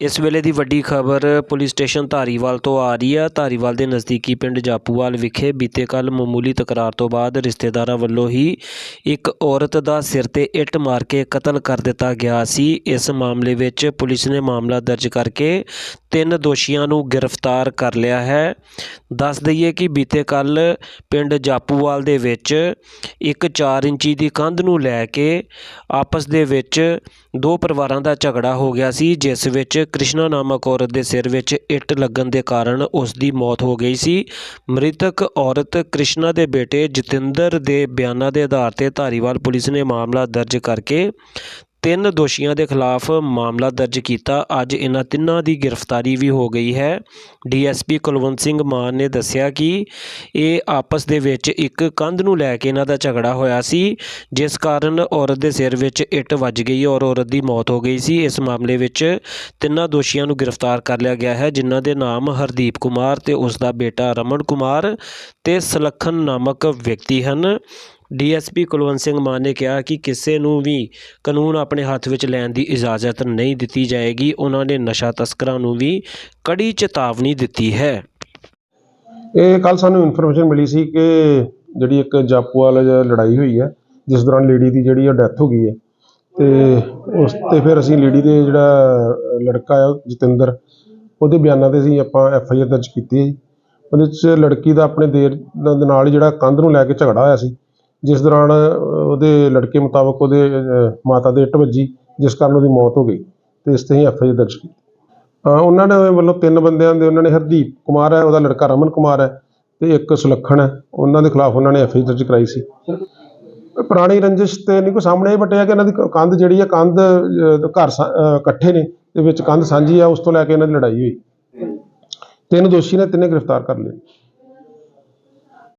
ਇਸ ਵੇਲੇ ਦੀ ਵੱਡੀ ਖਬਰ ਪੁਲਿਸ ਸਟੇਸ਼ਨ ਧਾਰੀਵਾਲ ਤੋਂ ਆ ਰਹੀ ਹੈ ਧਾਰੀਵਾਲ ਦੇ ਨਜ਼ਦੀਕੀ ਪਿੰਡ ਜਾਪੂਵਾਲ ਵਿਖੇ ਬੀਤੇ ਕੱਲ ਮਾਮੂਲੀ ਤਕਰਾਰ ਤੋਂ ਬਾਅਦ ਰਿਸ਼ਤੇਦਾਰਾਂ ਵੱਲੋਂ ਹੀ ਇੱਕ ਔਰਤ ਦਾ ਸਿਰ ਤੇ ਇੱਟ ਮਾਰ ਕੇ ਕਤਲ ਕਰ ਦਿੱਤਾ ਗਿਆ ਸੀ। ਇਸ ਮਾਮਲੇ ਵਿੱਚ ਪੁਲਿਸ ਨੇ ਮਾਮਲਾ ਦਰਜ ਕਰਕੇ ਤਿੰਨ ਦੋਸ਼ੀਆਂ ਨੂੰ ਗ੍ਰਿਫਤਾਰ ਕਰ ਲਿਆ ਹੈ। ਦੱਸ ਦਈਏ ਕਿ ਬੀਤੇ ਕੱਲ ਪਿੰਡ ਜਾਪੂਵਾਲ ਦੇ ਵਿੱਚ ਇੱਕ 4 ਇੰਚੀ ਦੀ ਕੰਧ ਨੂੰ ਲੈ ਕੇ ਆਪਸ ਦੇ ਵਿੱਚ ਦੋ ਪਰਿਵਾਰਾਂ ਦਾ ਝਗੜਾ ਹੋ ਗਿਆ ਸੀ, ਜਿਸ ਵਿੱਚ ਕ੍ਰਿਸ਼ਨਾ ਨਾਮਕ ਔਰਤ ਦੇ ਸਿਰ ਵਿੱਚ ਇੱਟ ਲੱਗਣ ਦੇ ਕਾਰਨ ਉਸ ਦੀ ਮੌਤ ਹੋ ਗਈ ਸੀ। ਮ੍ਰਿਤਕ ਔਰਤ ਕ੍ਰਿਸ਼ਨਾ ਦੇ ਬੇਟੇ ਜਤਿੰਦਰ ਦੇ ਬਿਆਨਾਂ ਦੇ ਆਧਾਰ ਤੇ ਧਾਰੀਵਾਲ ਪੁਲਿਸ ਨੇ ਮਾਮਲਾ ਦਰਜ ਕਰਕੇ ਤਿੰਨ ਦੋਸ਼ੀਆਂ ਦੇ ਖਿਲਾਫ ਮਾਮਲਾ ਦਰਜ ਕੀਤਾ। ਅੱਜ ਇਹਨਾਂ ਤਿੰਨਾਂ ਦੀ ਗ੍ਰਿਫਤਾਰੀ ਵੀ ਹੋ ਗਈ ਹੈ। ਡੀਐਸਪੀ ਕੁਲਵੰਤ ਸਿੰਘ ਮਾਨ ਨੇ ਦੱਸਿਆ ਕਿ ਇਹ ਆਪਸ ਦੇ ਵਿੱਚ ਇੱਕ ਕੰਧ ਨੂੰ ਲੈ ਕੇ ਇਹਨਾਂ ਦਾ ਝਗੜਾ ਹੋਇਆ ਸੀ, ਜਿਸ ਕਾਰਨ ਔਰਤ ਦੇ ਸਿਰ ਵਿੱਚ ਇੱਟ ਵੱਜ ਗਈ ਔਰ ਔਰਤ ਦੀ ਮੌਤ ਹੋ ਗਈ ਸੀ। ਇਸ ਮਾਮਲੇ ਵਿੱਚ ਤਿੰਨਾਂ ਦੋਸ਼ੀਆਂ ਨੂੰ ਗ੍ਰਿਫਤਾਰ ਕਰ ਲਿਆ ਗਿਆ ਹੈ, ਜਿਨ੍ਹਾਂ ਦੇ ਨਾਮ ਹਰਦੀਪ ਕੁਮਾਰ ਤੇ ਉਸ ਦਾ ਬੇਟਾ ਰਮਨ ਕੁਮਾਰ ਤੇ ਸਲੱਖਣ ਨਾਮਕ ਵਿਅਕਤੀ ਹਨ। ਡੀਐਸਪੀ ਕੁਲਵੰਤ ਸਿੰਘ ਮਾਨ ਨੇ ਕਿਹਾ ਕਿ ਕਿਸੇ ਨੂੰ ਵੀ ਕਾਨੂੰਨ ਆਪਣੇ ਹੱਥ ਵਿੱਚ ਲੈਣ ਦੀ ਇਜਾਜ਼ਤ ਨਹੀਂ ਦਿੱਤੀ ਜਾਏਗੀ। ਉਹਨਾਂ ਨੇ ਨਸ਼ਾ ਤਸਕਰਾਂ ਨੂੰ ਵੀ ਕੜੀ ਚੇਤਾਵਨੀ ਦਿੱਤੀ ਹੈ। ਇਹ ਕੱਲ ਸਾਨੂੰ ਇਨਫੋਰਮੇਸ਼ਨ ਮਿਲੀ ਸੀ ਕਿ ਜਿਹੜੀ ਇੱਕ ਜਾਪੂ ਜਾਪੂਵਾਲ ਲੜਾਈ ਹੋਈ ਹੈ, ਜਿਸ ਦੌਰਾਨ ਲੇਡੀ ਦੀ ਜਿਹੜੀ ਉਹ ਡੈਥ ਹੋ ਗਈ ਹੈ ਤੇ ਉਸ ਤੇ ਫਿਰ ਅਸੀਂ ਲੇਡੀ ਦੇ ਜਿਹੜਾ ਲੜਕਾ ਹੈ ਜਤਿੰਦਰ, ਉਹਦੇ ਬਿਆਨਾਂ ਤੇ ਅਸੀਂ ਆਪਾਂ ਐਫ ਆਈ ਆਰ ਦਰਜ ਕੀਤੀ ਹੈ ਉਹਦੇ ਚ ਲੜਕੀ ਦਾ ਆਪਣੇ ਦੇਰ ਦੇ ਨਾਲ ਜਿਹੜਾ ਕੰਧ ਨੂੰ ਲੈ ਕੇ ਝਗੜਾ ਹੋਇਆ ਸੀ ਜਿਸ ਦੌਰਾਨ ਉਹਦੇ ਲੜਕੇ ਮੁਤਾਬਕ ਉਹਦੇ ਮਾਤਾ ਦੇ ਇੱਟ ਵੱਜੀ, ਜਿਸ ਕਾਰਨ ਉਹਦੀ ਮੌਤ ਹੋ ਗਈ ਤੇ ਇਸ ਤੇ ਹੀ ਐਫ ਆਈ ਆਰ ਦਰਜ ਕੀਤੀ। ਉਹਨਾਂ ਨੇ ਵੱਲੋਂ ਤਿੰਨ ਬੰਦਿਆਂ ਦੇ, ਉਹਨਾਂ ਨੇ ਹਰਦੀਪ ਕੁਮਾਰ ਹੈ, ਉਹਦਾ ਲੜਕਾ ਰਮਨ ਕੁਮਾਰ ਹੈ ਤੇ ਇੱਕ ਸੁਲੱਖਣ ਹੈ। ਉਹਨਾਂ ਦੇ ਖਿਲਾਫ ਉਹਨਾਂ ਨੇ ਐਫ ਆਈ ਦਰਜ ਕਰਾਈ ਸੀ। ਪੁਰਾਣੀ ਰੰਜਿਸ਼ ਤੇ ਨਹੀਂ, ਕੋਈ ਸਾਹਮਣੇ ਇਹ ਬਟਿਆ ਕਿ ਇਹਨਾਂ ਦੀ ਕੰਧ ਜਿਹੜੀ ਹੈ, ਕੰਧ ਘਰ ਇਕੱਠੇ ਨੇ, ਤੇ ਵਿੱਚ ਕੰਧ ਸਾਂਝੀ ਆ ਉਸ ਤੋਂ ਲੈ ਕੇ ਇਹਨਾਂ ਦੀ ਲੜਾਈ ਹੋਈ। ਤਿੰਨ ਦੋਸ਼ੀ ਨੇ, ਤਿੰਨੇ ਗ੍ਰਿਫਤਾਰ ਕਰ ਲਏ।